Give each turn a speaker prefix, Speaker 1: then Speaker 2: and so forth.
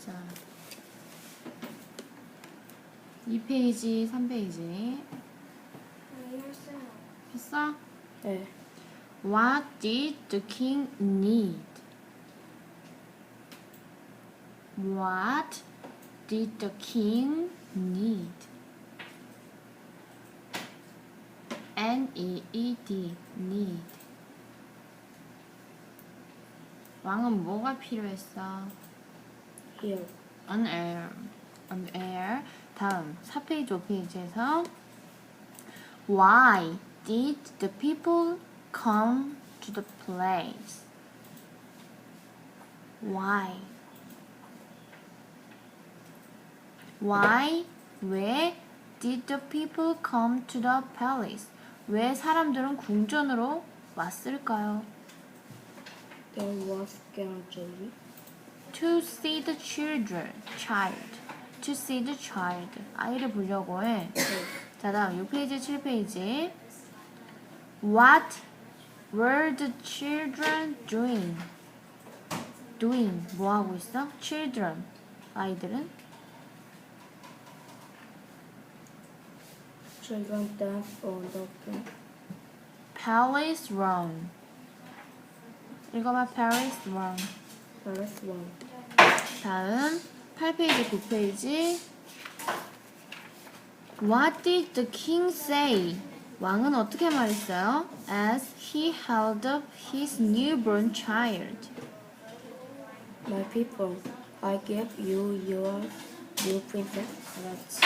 Speaker 1: 자, 2페이지, 3페이지. 했어?
Speaker 2: 네.
Speaker 1: What did the king need? What did the king need? N-E-E-D, need. 왕은 뭐가 필요했어?
Speaker 2: Here.
Speaker 1: An heir. An heir. 다음 4페이지, 5페이지에서 Why did the people come to the place? Why? Why? 왜 did the people come to the palace? 왜 사람들은 궁전으로 왔을까요?
Speaker 2: There was Ganjali.
Speaker 1: To see the children, child. To see the child. 아이를 보려고 해. 자, 다음 6페이지, 7페이지. What were the children doing? doing. 뭐 하고 있어? children. 아이들은
Speaker 2: Children dance on the floor.
Speaker 1: Palace run. 읽어봐, Paris run.
Speaker 2: Paris one.
Speaker 1: 다음 8페이지, 9페이지. What did the king say? 왕은 어떻게 말했어요? As he held up his newborn child.
Speaker 2: My people, I give you your new princess.
Speaker 1: 그렇지.